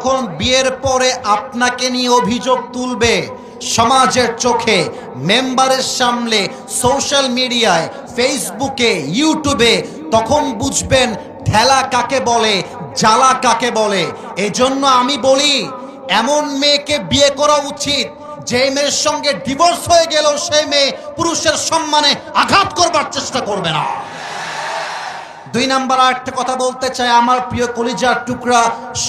যখন বিয়ের পরে আপনাকে নিয়ে অভিযোগ তুলবে, সমাজের চোখে, মেম্বারের সামনে, সোশ্যাল মিডিয়ায়, ফেসবুকে, ইউটিউবে, তখন বুঝবেন ঠেলা কাকে বলে, জ্বালা কাকে বলে। এজন্য আমি বলি, এমন মেয়েকে বিয়ে করা উচিত যে মেয়ের সঙ্গে ডিভোর্স হয়ে গেলেও সেই মেয়ে পুরুষের সম্মানে আঘাত করবার চেষ্টা করবে না। দুই নাম্বার আরেকটা কথা বলতে চাই, আমার প্রিয় কলিজার টুকরা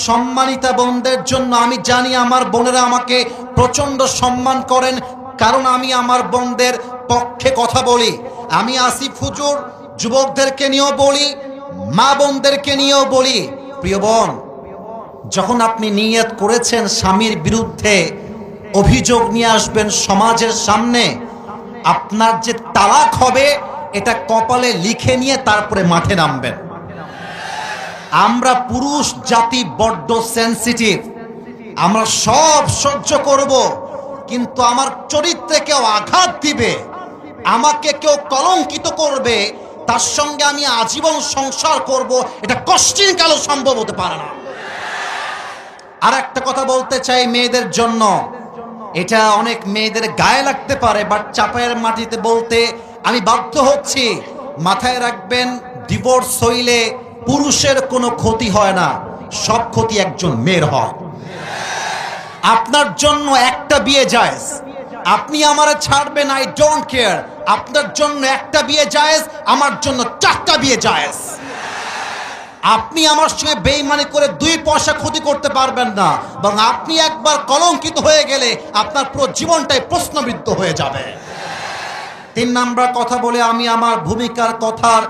সম্মানিতা বোনদের জন্য। আমি জানি আমার বোনেরা আমাকে প্রচণ্ড সম্মান করেন, কারণ আমি আমার বোনদের পক্ষে কথা বলি। আমি আসিফ হুজুর, যুবকদেরকে নিয়েও বলি, মা বোনদেরকে নিয়েও বলি। প্রিয় বোন, যখন আপনি নিয়ত করেছেন স্বামীর বিরুদ্ধে অভিযোগ নিয়ে আসবেন সমাজের সামনে, আপনার যে তালাক হবে এটা কপালে লিখে নিয়ে তারপরে মাঠে নামবেন। আমরা পুরুষ, জাতি বড্ড সেন্সিটিভ আমরা সব সহ্য করব, কিন্তু আমার চরিত্রে কেউ আঘাত দিবে, আমাকে কেউ কলঙ্কিত করবে, তার সঙ্গে আমি আজীবন সংসার করব, এটা কষ্টিন কালো সম্ভব হতে পারে না। আর একটা কথা বলতে চাই মেয়েদের জন্য। এটা অনেক মেয়েদের গায়ে লাগতে পারে বাট চাপায়ের মাটিতে বলতে আমি বাধ্য হচ্ছি, মাথায় রাখবেন ডিভোর্স হইলে পুরুষের কোনো ক্ষতি হয় না, সব ক্ষতি একজন মেয়ের হয়। আপনার জন্য একটা বিয়ে যায় আপনি আমারে ছাড়বেন আই ডোন্ট কেয়ার আপনার জন্য একটা বিয়ে জায়েজ, আমার জন্য চারটা বিয়ে জায়েজ। আপনি আমার সঙ্গে বেইমানি করে দুই পয়সা ক্ষতি করতে পারবেন না এবং আপনি একবার কলঙ্কিত হয়ে গেলে আপনার পুরো জীবনটাই প্রশ্নবিদ্ধ হয়ে যাবে। তিন নাম্বার কথা বলে আমি আমার ভূমিকার কথার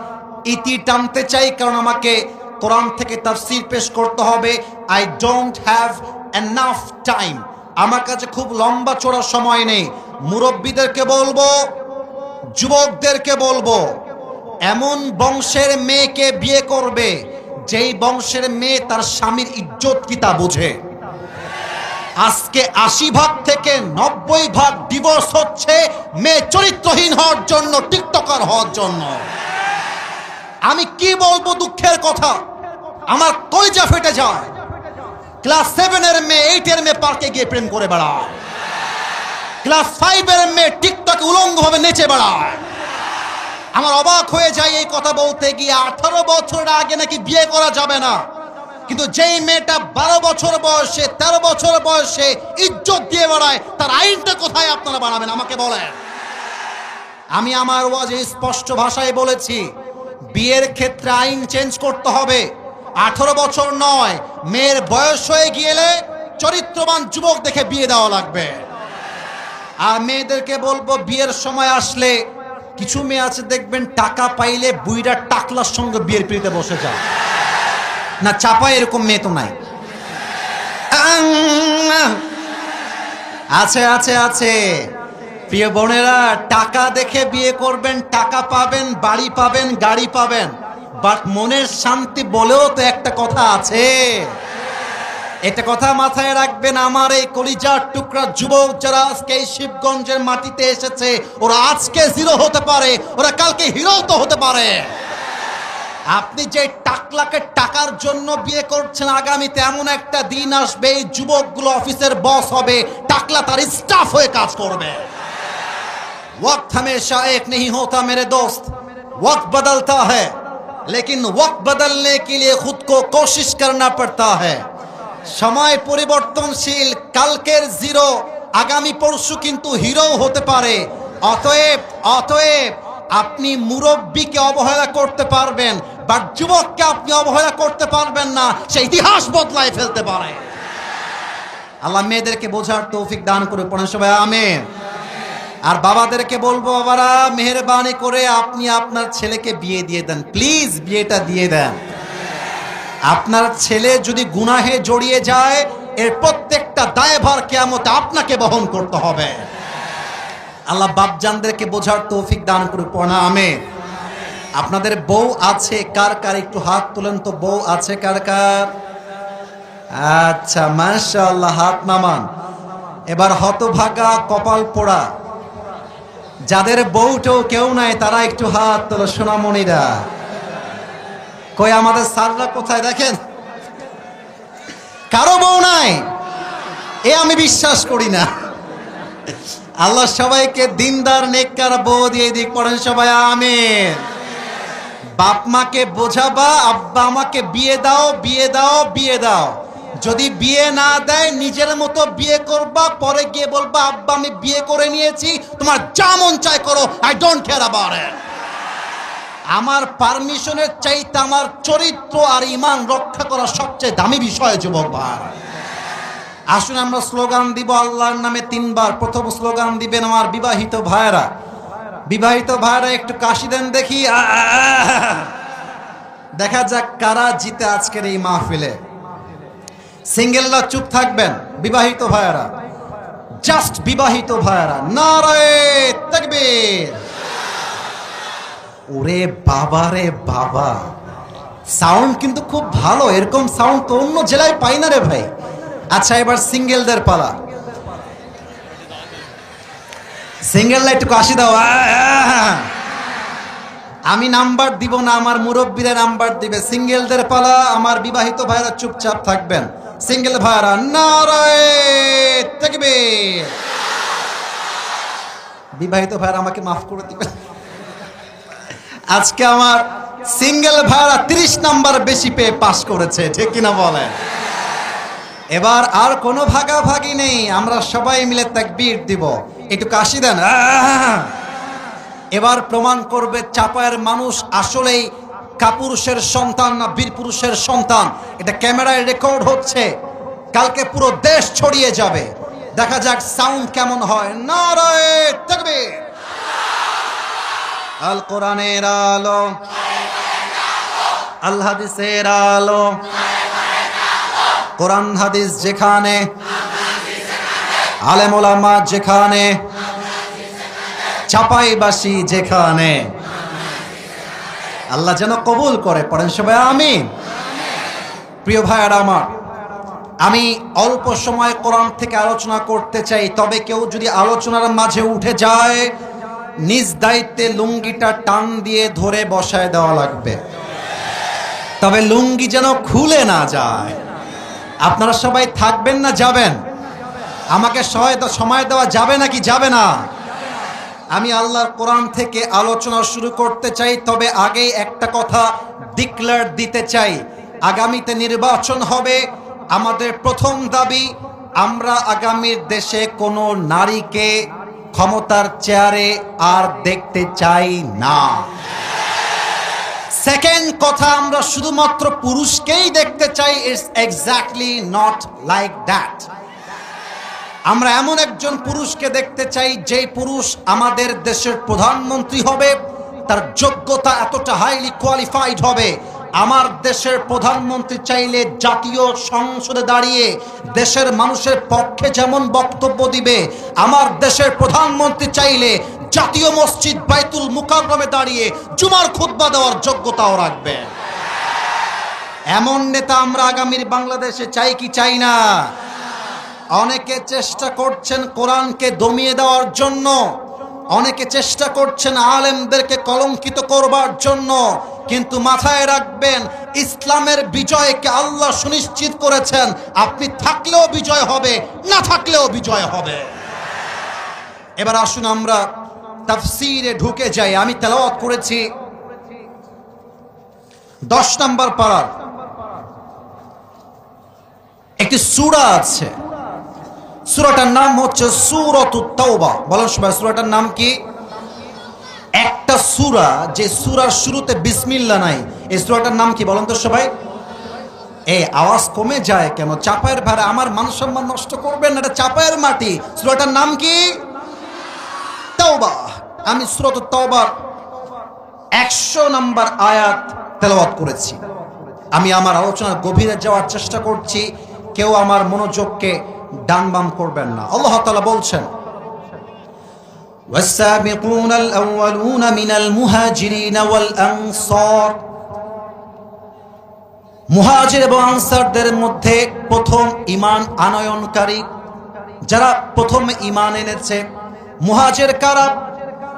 ইতি টানতে চাই, কারণ আমাকে কোরআন থেকে তাফসীর পেশ করতে হবে। I don't have enough time আমার কাছে খুব লম্বা চড়া সময় নেই। মুরব্বীদেরকে বলব, যুবকদেরকে বলব, এমন বংশের মেয়েকে বিয়ে করবে, যেই বংশের মেয়ে তার স্বামীর ইজ্জত কি তা বোঝে? আজকে আশি ভাগ থেকে নব্বই ভাগ ডিভোর্স হচ্ছে, মেয়ে চরিত্রহীন হওয়ার জন্য, টিকটকার হওয়ার জন্য। আমি কি বলব দুঃখের কথা? আমার কইজা ফেটে যায়। ক্লাস সেভেনের মেয়ে এইটের মেয়ে পার্কে গিয়ে প্রেম করে বেড়ায়। ক্লাস ফাইভের মেয়ে টিকটকে উলঙ্গভাবে নেচে বেড়ায়। আমার অবাক হয়ে যায় এই কথা বলতে গিয়ে। আঠারো বছর আগে নাকি বিয়ে করা যাবে না। কিন্তু যেই মেয়েটা বারো বছর বয়সে, তেরো বছর বয়সে ইজ্জত দিয়ে বেড়ায়, তার আইনটা কোথায় আপনারা বানাবেন? আমাকে বলেন। আমি আমার ওয়াজে স্পষ্ট ভাষায় বলেছি, বিয়ের ক্ষেত্রে আইন চেঞ্জ করতে হবে। আঠারো বছর নয়, মেয়ের বয়স হয়ে গিয়েলে চরিত্রবান যুবক দেখে বিয়ে দেওয়া লাগবে। আর মেয়েদেরকে বলব, বিয়ের সময় আসলে কিছু মেয়ে আছে, দেখবেন টাকা পাইলে বুইরা টাকলার সঙ্গে বিয়ের পিড়িতে বসে যায়। না চাপায় এরকম মেয়ে তো নাই। আছে আছে আছে। প্রিয় বোনেরা, টাকা দেখে বিয়ে করবেন, টাকা পাবেন, বাড়ি পাবেন, গাড়ি পাবেন। বাট মনের শান্তি বলেও তো একটা কথা আছে। এটা কথা মাথায় রাখবেন, আমার এই কলিজার টুকরা যুবক যারা আজকে এই শিবগঞ্জের মাটিতে এসেছে, ওরা আজকে জিরো হতে পারে, ওরা কালকে হিরো তো হতে পারে। আপনি যে টাকলাকে টাকার জন্য বিয়ে করছেন আগামীতে এমন একটা দিন আসবে এই যুবকগুলো অফিসের বস হবে টাকলা তার স্টাফ হয়ে কাজ করবে वक्त हमेशा एक नहीं होता मेरे दोस्त वक्त बदलता है लेकिन वक्त बदलने के लिए खुद को कोशिश करना पड़ता है সময় পরিবর্তনশীল কালকের জিরো আগামী পরশু কিন্তু হিরো হতে পারে অতএব অতএব আপনি মুরব্বীকে অবহেলা করতে পারবেন বাট যুবককে আপনি অবহেলা করতে পারবেন না সে ইতিহাস বদলায় ফেলতে পারে। আল্লাহ মেয়েদেরকে বোঝার তৌফিক দান করে পড়েন সবাই, আমেন। আর বাবাদেরকে বলব, বাবারা, মেহরবানি করে আপনি আপনার ছেলেকে বিয়ে দিয়ে দেন। প্লিজ বিয়েটা দিয়ে দেন। আপনার ছেলে যদি গুনাহে জড়িয়ে যায়, এর প্রত্যেকটা দায়ভার কেয়ামতে আপনাকে বহন করতে হবে। আল্লাহ বাপজানদেরকে বোঝার তৌফিক দান করে পড়া আমে আপনাদের বউ আছে, কার কার? একটু হাত তোলেন তো, বউ আছে, কার কার? আচ্ছা মাশাআল্লাহ, হাত নামান। এবার হতভাগা কপাল পোড়া। যাদের বউটেও কেউ নাই, তারা একটু হাত তোলো, সোনামণিরা। কই আমাদের সাররা কোথায় দেখেন? কারও বউ নাই। এ আমি বিশ্বাস করি না। আল্লাহ সবাইকে দিনদার, নেককার, বউ দিয়ে দিক, পড়েন সবাই, আমিন। বাপ মাকে বোঝাবা, আব্বা আমাকে বিয়ে দাও বিয়ে দাও বিয়ে দাও। যদি বিয়ে না দেয়, নিজের মতো বিয়ে করবা, পরে গিয়ে বলবা, আব্বা, আমি বিয়ে করে নিয়েছি, তোমার যা মন চায় করো I don't care about it আমার পারমিশনের চাইতে আমার চরিত্র আর ইমান রক্ষা করা সবচেয়ে দামি বিষয়, যুবক ভাই। আসুন আমরা স্লোগান দিব, আল্লাহর নামে তিনবার। প্রথম স্লোগান দিবেন আমার বিবাহিত ভাইরা বিবাহিত ভাইরা একটু কাশি দেন দেখি। দেখা যাক কারা জিতে আজকের এই মাহফিলে। সিঙ্গেলরা চুপ থাকবেন, বিবাহিত ভাইরা জাস্ট বিবাহিত ভাইরা নারায়ে ওরে বাবা রে বাবা। সাউন্ড কিন্তু খুব ভালো, এরকম সাউন্ড তো অন্য জেলায় পাই না রে ভাই। আচ্ছা এবার সিঙ্গেলদের পালা। সিঙ্গেল একটু কাশি দাও! আমি নাম্বার দিব না, আমার মুরব্বীরা নাম্বার দিবে। সিঙ্গেলদের পালা, আমার বিবাহিত ভাইরা চুপচাপ থাকবেন। সিঙ্গেল ভাইরা নারায় থাকবে। বিবাহিত ভাইরা আমাকে মাফ করে দিবে আজকে আমার সিঙ্গেল ভাইরা তিরিশ নাম্বার বেশি পেয়ে পাস করেছে, ঠিক কিনা বলেন? এবার আর কোনো ভাগাভাগি নেই। আমরা সবাই মিলে তাকবীর দিব। একটু কাশি দেন! এবার প্রমাণ করবে চাপায়ের মানুষ আসলেই কাপুরুষের সন্তান না বীর পুরুষের সন্তান। এটা ক্যামেরায় রেকর্ড হচ্ছে। কালকে পুরো দেশ ছড়িয়ে যাবে। দেখা যাক সাউন্ড কেমন হয়। নারায়ে তাকবীর। আল কোরআনের আলো। আল হাদিসের কোরআন, হাদিস যেখানে, আলেমোলামা যেখানে, চাপাইবাসী যেখানে, আল্লাহ যেন কবুল করে। পড়েন সবাই আমি প্রিয় ভাইয়ার আমার, আমি অল্প সময় কোরআন থেকে আলোচনা করতে চাই, তবে কেউ যদি আলোচনার মাঝে উঠে যায়, নিজ দায়িত্বে লুঙ্গিটা টান দিয়ে ধরে বসায় দেওয়া লাগবে। তবে লুঙ্গি যেন খুলে না যায়। আপনারা সবাই থাকবেন না যাবেন? আমাকে সময় দেওয়া যাবে নাকি যাবে না? আমি আল্লাহর কোরআন থেকে আলোচনা শুরু করতে চাই, তবে আগেই একটা কথা ডিক্লেয়ার দিতে চাই। আগামীতে নির্বাচন হবে। আমাদের প্রথম দাবি, আমরা আগামীর দেশে কোনো নারীকে ক্ষমতার চেয়ারে আর দেখতে চাই না। সেকেন্ড কথা, আমরা শুধুমাত্র পুরুষকেই দেখতে চাই it's exactly not like that আমরা এমন একজন পুরুষকে দেখতে চাই যে পুরুষ আমাদের দেশের প্রধানমন্ত্রী হবে, তার যোগ্যতা এতটা হাইলি কোয়ালিফাইড হবে। আমার দেশের প্রধানমন্ত্রী চাইলে জাতীয় সংসদে দাঁড়িয়ে দেশের মানুষের পক্ষে যেমন বক্তব্য দিবে, আমার দেশের প্রধানমন্ত্রী চাইলে জাতীয় মসজিদ বাইতুল মুকাররমে দাঁড়িয়ে জুমার খুতবা দেওয়ার যোগ্যতাও রাখবে। এমন নেতা আমরা আগামীর বাংলাদেশে চাই কি চাই না? অনেকে চেষ্টা করছেন কোরআনকে দমিয়ে দেওয়ার জন্য। অনেকে চেষ্টা করছেন আলেমদেরকে কলঙ্কিত করবার জন্য। কিন্তু মাথায় রাখবেন, ইসলামের বিজয়কে আল্লাহ সুনিশ্চিত করেছেন। আপনি থাকলেও বিজয় হবে, না থাকলেও বিজয় হবে। এবার আসুন আমরা তাফসিরে ঢুকে যাই আমি তেলাওয়াত করেছি দশ নম্বর পাড়ার। একটি সুরা আছে। সূরাটার নাম হচ্ছে সূরাতুত তাওবা। বলেন সবাই, সূরাটার নাম কি? একটা সুরা, যে সুরার শুরুতে বিসমিল্লা নাই, এই সূরাটার নাম কি বলেন তো সবাই? এই আওয়াজ কমে যায় কেন? চাপায়ের ভাড়া আমার মান সম্মান নষ্ট করবেন এটা চাপায়ের মাটি। সূরাটার নাম কি? তাওবা। আমি সূরাতুত তাওবার একশো নম্বর আয়াত তেলাওয়াত করেছি আমি আমার আলোচনার গভীরে যাওয়ার চেষ্টা করছি কেউ আমার মনোযোগকে ডান বাম করবেন না আল্লাহ তাআলা বলছেন والسابقون الأولون من المهاجرين والأنصار মুহাজির এবং আনসারদের মধ্যে প্রথম ইমান আনয়নকারী যারা প্রথম ইমান এনেছে মুহাজির কারা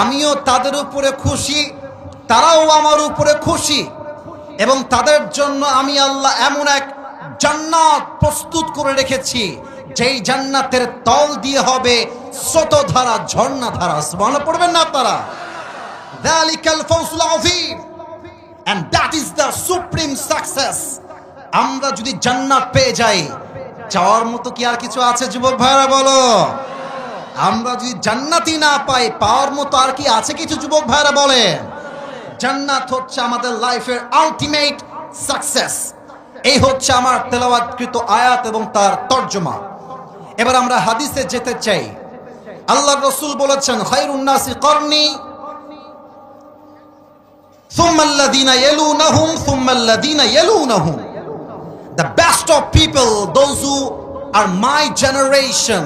আমিও তাদের উপরে খুশি, তারাও আমার উপরে খুশি, এবং তাদের জন্য আমি আল্লাহ এমন এক জান্নাত প্রস্তুত করে রেখেছি, যেই জান্নাতের তল দিয়ে হবে স্রোতধারা ঝর্ণা ধারা মনে পড়বেন না তারা আমরা যদি জান্নাত পেয়ে যাই চাওয়ার মতো কি আর কিছু আছে, যুবক ভাইরা বলো? আমরা যদি জান্নাতি না পাই পাওয়ার মতো আর কি আছে কিছু যুবক ভাইরা বলে জান্নাত হচ্ছে আমাদের লাইফের আলটিমেট সাকসেস এই হচ্ছে আমার তেলাওয়াতকৃত আয়াত এবং তার তর্জমা। এবার আমরা হাদিসে যেতে চাই। আল্লাহ রসুল বলেছেন খাইরুন্নাসি করনি The best of people, those who are my generation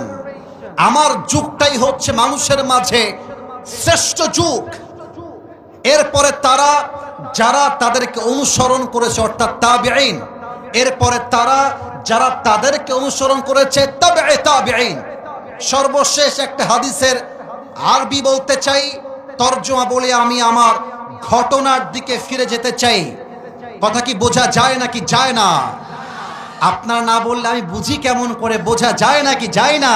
আমার যুগটাই হচ্ছে মানুষের মাঝে শ্রেষ্ঠ যুগ। এরপরে তারা, যারা তাদেরকে অনুসরণ করেছে, অর্থাৎ তাবেঈন, এরপরে তারা, যারা তাদেরকে অনুসরণ করেছে তবে তাবেঈন। সর্বশেষ একটা হাদিসের আরবি বলতে চাই, তর্জমা বলে আমি আমার ঘটনার দিকে ফিরে যেতে চাই। কথা কি বোঝা যায় নাকি যায় না? আপনার না বললে আমি বুঝি কেমন করে, বোঝা যায় নাকি যায় না?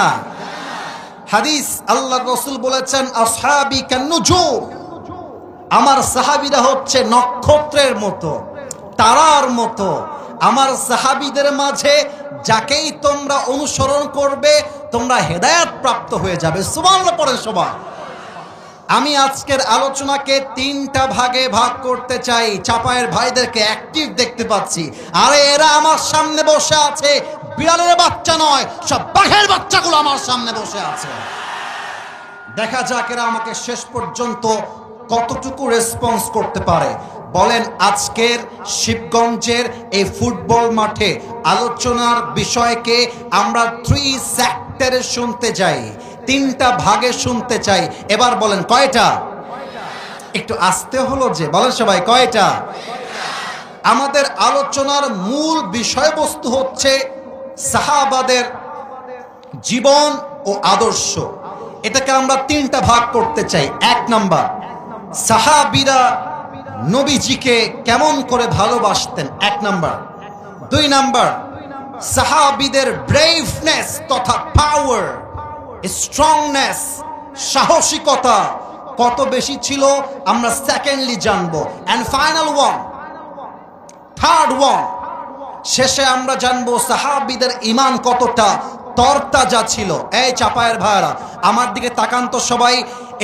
হাদিস আল্লাহ রসুল বলেছেন আসহাবি কান্নুজুম আমার সাহাবিরা হচ্ছে নক্ষত্রের মতো, তারার মতো। আমার সাহাবিদের মাঝে যাকেই তোমরা অনুসরণ করবে, তোমরা হেদায়াত প্রাপ্ত হয়ে যাবে। সুবর্ণ পরে সবাই। আমি আজকের আলোচনাকে তিনটা ভাগে ভাগ করতে চাই। চাপায়ের ভাইদেরকে অ্যাক্টিভ দেখতে পাচ্ছি। আরে, এরা আমার সামনে বসে আছে। বিড়ালের বাচ্চা নয়, সব বাঘের বাচ্চাগুলো আমার সামনে বসে আছে। দেখা যাক এরা আমাকে শেষ পর্যন্ত কতটুকু রেসপন্স করতে পারে। বলেন, আজকের শিবগঞ্জের এই ফুটবল মাঠে আলোচনার বিষয়কে আমরা থ্রি সেক্টরে শুনতে যাই তিনটা ভাগে শুনতে চাই। এবার বলেন, কয়টা? একটু আসতে হলো যে, বলেন সবাই, কয়টা? আমাদের আলোচনার মূল বিষয়বস্তু হচ্ছে সাহাবাদের জীবন ও আদর্শ। এটাকে আমরা তিনটা ভাগ করতে চাই। এক নাম্বার, সাহাবিরা নবীজিকে কেমন করে ভালোবাসতেন? এক নাম্বার। দুই নাম্বার, সাহাবিদের ব্রেভনেস তথা পাওয়ার স্ট্রংনেস সাহসিকতা কত বেশি ছিল, আমরা সেকেন্ডলি জানব। And final one third one শেষে আমরা জানব সাহাবিদের ইমান কতটা তরতাজা ছিল। এই চাপায়ের ভাইরা আমার দিকে তাকান তো সবাই,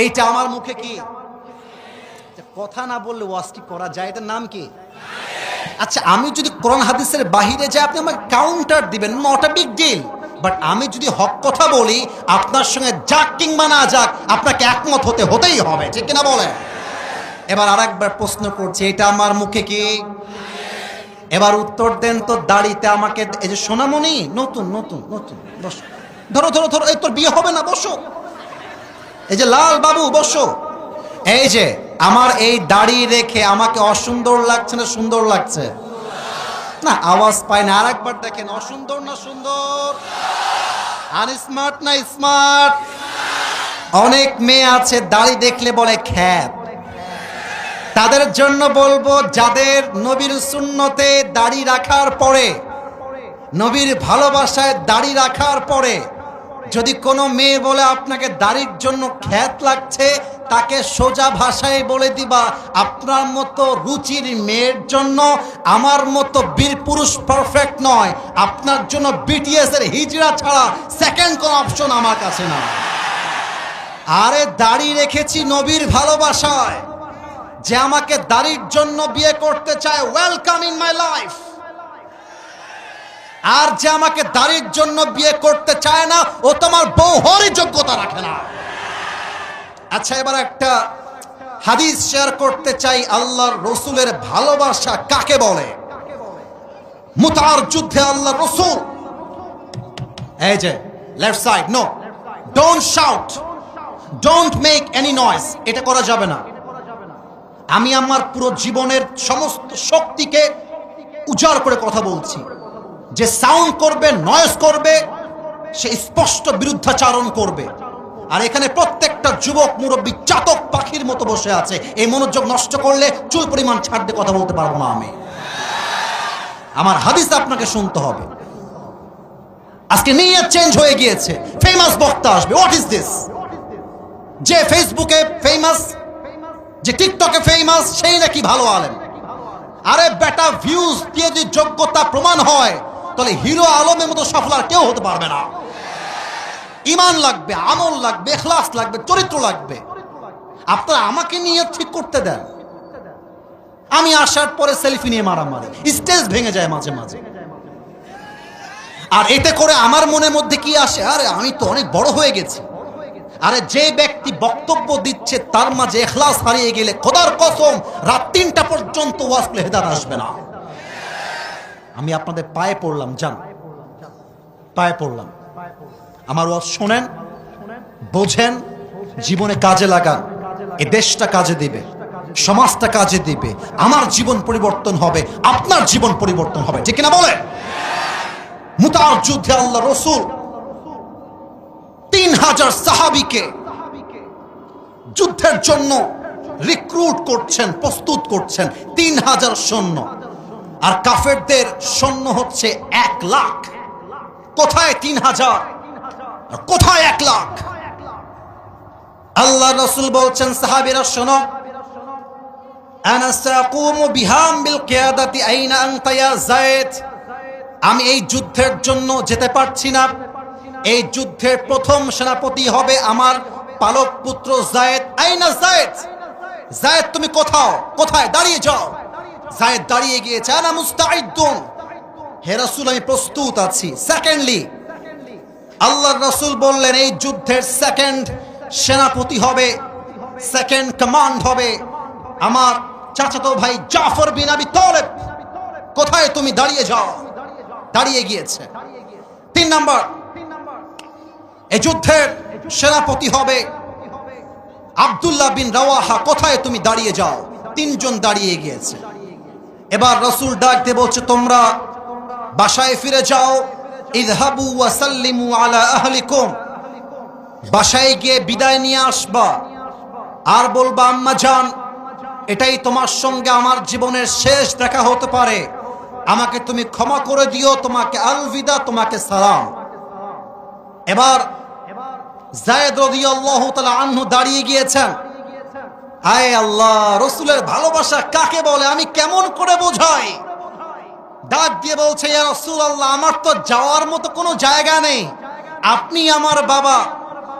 এইটা আমার মুখে কি? কথা না বললে ওয়াজটি করা যায়? এটার নাম কি? আচ্ছা আমি যদি কোরআন হাদিসের বাহিরে যাই, আপনি আমাকে কাউন্টার দিবেন নট বিগ ডিল বাট আমি যদি হক কথা বলি, আপনার সঙ্গে যাক কিংবা না যাক, আপনাকে একমত হতে হতেই হবে, ঠিক কিনা বলে এবার আরেকবার প্রশ্ন করছি, এটা আমার মুখে কি? এবার উত্তর দেন তো দাড়িতে আমাকে, এই যে সোনামণি, নতুন নতুন নতুন, বসো। ধরো ধরো ধরো, এই তোর বিয়ে হবে না, বসো। এই যে লাল বাবু, বসো। এই যে, আমার এই দাড়ি রেখে আমাকে অসুন্দর লাগছে না সুন্দর লাগছে? না, আওয়াজ পায় না, আরেকবার দেখেন, অসুন্দর না সুন্দর? আর স্মার্ট না স্মার্ট অনেক মেয়ে আছে, দাড়ি দেখলে বলে খ্যাত তাদের জন্য বলব, যাদের নবীর শূন্যতে দাড়ি রাখার পরে, নবীর ভালোবাসায় দাড়ি রাখার পরে, যদি কোনো মেয়ে বলে আপনাকে দাড়ির জন্য খ্যাত লাগছে তাকে সোজা ভাষায় বলে দিবা, আপনার মতো রুচির মেয়ের জন্য আমার মতো বীর পুরুষ পারফেক্ট নয়। আপনার জন্য বিটিএস এর হিজড়া ছাড়া সেকেন্ড কোন অপশন আমার কাছে না আরে দাড়ি রেখেছি নবীর ভালোবাসায়। যে আমাকে দাড়ির জন্য বিয়ে করতে চায় ওয়েলকাম ইন মাই লাইফ আর যে আমাকে দাড়ির জন্য বিয়ে করতে চায় না, ও তোমার বউ হরই যোগ্যতা রাখে না। আচ্ছা এবার একটা হাদিস শেয়ার করতে চাই আল্লাহর রসুলের ভালোবাসা কাকে বলে? মুতার যুদ্ধে আল্লাহ রসুল। এই যে left side no don't shout don't make any noise এটা করা যাবে না। আমি আমার পুরো জীবনের সমস্ত শক্তিকে উজাড় করে কথা বলছি। যে সাউন্ড করবে নয়েজ করবে, সে স্পষ্ট বিরুদ্ধাচারণ করবে। আর এখানে প্রত্যেকটা যুবক, মুরব্বী, চাতক পাখির মতো বসে আছে। এই মনোযোগ নষ্ট করলে চুল পরিমাণ ছাড় দিয়ে কথা বলতে পারব না আমি। আমার হাদিস আপনাকে শুনতে হবে। আজকে নিয়ে চেঞ্জ হয়ে গিয়েছে। ফেমাস বক্তা আসবে। হোয়াট ইজ দিস যে ফেসবুকে ফেমাস যে টিকটকে ফেমাস সেই নাকি ভালো আলেম। আরে বেটা ভিউজ দিয়ে যদি যোগ্যতা প্রমাণ হয়, তাহলে হিরো আলমের মতো সফল আর কেউ হতে পারবে না। ইমান লাগবে, আমল লাগবে, এখলাস লাগবে, চরিত্র লাগবে। আপনারা আমাকে নিয়ে ঠিক করতে দেন। আমি আসার পরে সেলফি নিয়ে মারামারি। স্টেজ ভেঙে যায় মাঝে মাঝে। আর এতে করে আমার মনের মধ্যে কি আসে? আরে, আমি তো অনেক বড় হয়ে গেছি। আরে, যে ব্যক্তি বক্তব্য দিচ্ছে, তার মাঝে এখলাস হারিয়ে গেলে খোদার কসম, রাত তিনটা পর্যন্ত ওয়াজ করলে আসবে না। আমি আপনাদের পায়ে পড়লাম, জান। পায়ে পড়লাম। আমার ওয়াজ শোনেন, বোঝেন, জীবনে কাজে লাগান। এ দেশটা কাজে দিবে, সমাজটা কাজে দিবে, আমার জীবন পরিবর্তন হবে, আপনার জীবন পরিবর্তন হবে। ঠিক কিনা বলে মুতার যুদ্ধে আল্লাহ রসুল তিন হাজার সাহাবিকে যুদ্ধের জন্য রিক্রুট করছেন, প্রস্তুত করছেন, তিন হাজার সৈন্য। আর কাফেরদের সৈন্য হচ্ছে এক লাখ। কোথায় তিন হাজার? কোথায় এক লাখ? আল্লাহ রসুল বলছেন, সাহাবিরা, শোনো। আমি এই যুদ্ধের জন্য যেতে পারছি না। এই যুদ্ধের প্রথম সেনাপতি হবে আমার পালক পুত্র জায়েদ আইনা জায়েদ জায়েদ তুমি কোথাও? কোথায়? দাঁড়িয়ে যাও। জায়দ দাঁড়িয়ে গিয়েছে। আনা আমি প্রস্তুত আছি। সেকেন্ডলি আল্লাহর রসুল বললেন, এই যুদ্ধের সেকেন্ড সেনাপতি হবে সেকেন্ড কমান্ড হবে। আমার চাচাতো ভাই জাফর বিন আবি তালেব, কোথায় তুমি দাঁড়িয়ে যাও? দাঁড়িয়ে গিয়েছে। তিন নাম্বার এই যুদ্ধের সেনাপতি হবে, আব্দুল্লাহ বিন রাওয়াহা, কোথায় তুমি দাঁড়িয়ে যাও? তিনজন দাঁড়িয়ে গিয়েছে। এবার রসুল ডাক দিয়ে বলছে, তোমরা বাসায় ফিরে যাও ইদহাবু ওয়াসাল্লিমু আলা আহলিকুম। বাসায় গিয়ে বিদায় নিয়ে আসবা। আর বলবা, আম্মা জান, এটাই তোমার সঙ্গে আমার জীবনের শেষ দেখা হতে পারে। আমাকে তুমি ক্ষমা করে দিও, তোমাকে আলবিদা, তোমাকে সালাম। এবার জায়দ রাদিয়াল্লাহু তাআলা আনহু দাঁড়িয়ে গিয়েছেন। আয় আল্লাহ, রসুলের ভালোবাসা কাকে বলে? আমি কেমন করে বোঝাই? ডাক দিয়ে বলছে, ইয়া রসুল আল্লাহ আমার তো যাওয়ার মতো কোনো জায়গা নেই। আপনি আমার বাবা।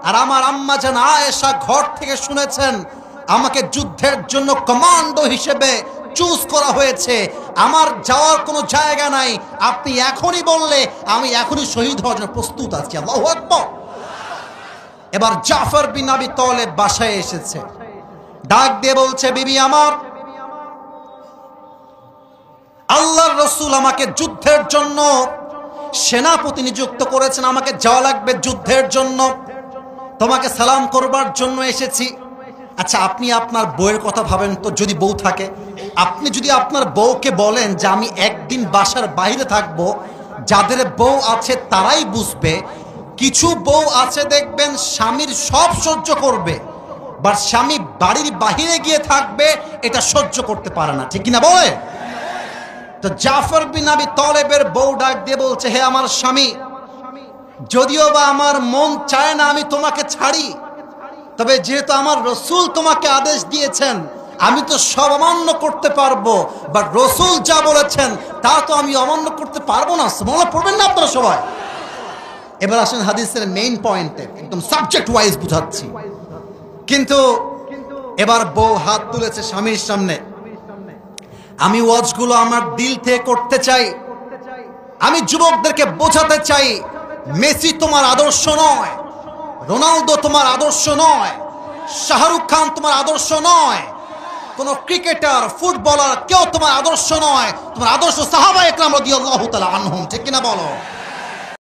আর আমার আম্মা যেন আয়েশা ঘর থেকে শুনেছেন, আমাকে যুদ্ধের জন্য কমান্ডো হিসেবে চুজ করা হয়েছে। আমার যাওয়ার কোনো জায়গা নাই। আপনি এখনই বললে, আমি এখনই শহীদ হওয়ার জন্য প্রস্তুত আছি। আল্লাহু আকবার। এবার জাফর বিন আবি তলেব বাসায় এসেছে। ডাক দিয়ে বলছে, বিবি আমার আল্লাহর রসুল আমাকে যুদ্ধের জন্য সেনাপতি নিযুক্ত করেছেন, আমাকে যাওয়া লাগবে যুদ্ধের জন্য। তোমাকে সালাম করবার জন্য এসেছি। আচ্ছা আপনি আপনার বউয়ের কথা ভাবেন তো, যদি বউ থাকে। আপনি যদি আপনার বউকে বলেন যে আমি একদিন বাসার বাইরে থাকব, যাদের বউ আছে তারাই বুঝবে, কিছু বউ আছে দেখবেন স্বামীর সব সহ্য করবে, বা স্বামী বাড়ির বাহিরে গিয়ে থাকবে, এটা সহ্য করতে পারে না। ঠিক কিনা বলে? তো জাফর বিন আবি তলেবের বউ ডাক দিয়ে বলছে, হে আমার স্বামী, যদিও বা আমার মন চায় না আমি তোমাকে ছাড়ি, তবে যেহেতু আমার রসুল তোমাকে আদেশ দিয়েছেন, আমি তো সব অমান্য করতে পারব, বা রসুল যা বলেছেন, তা তো আমি অমান্য করতে পারব না। মনে পড়বেন না আপনারা সবাই? এবার আসেন হাদিসের মেইন পয়েন্টে একদম সাবজেক্ট ওয়াইজ বুঝাচ্ছি। কিন্তু এবার বউ হাত তুলেছে স্বামীর সামনে। আমি ওয়াজগুলো আমার দিল থেকে করতে চাই। আমি যুবকদেরকে বোঝাতে চাই, মেসি তোমার আদর্শ নয়, রোনালদো তোমার আদর্শ নয়, শাহরুখ খান তোমার আদর্শ নয়, কোন ক্রিকেটার, ফুটবলার কেউ তোমার আদর্শ নয়। তোমার আদর্শ সাহাবা একরাম রাদিয়াল্লাহু তাআলা আনহুম, ঠিক কিনা বলো?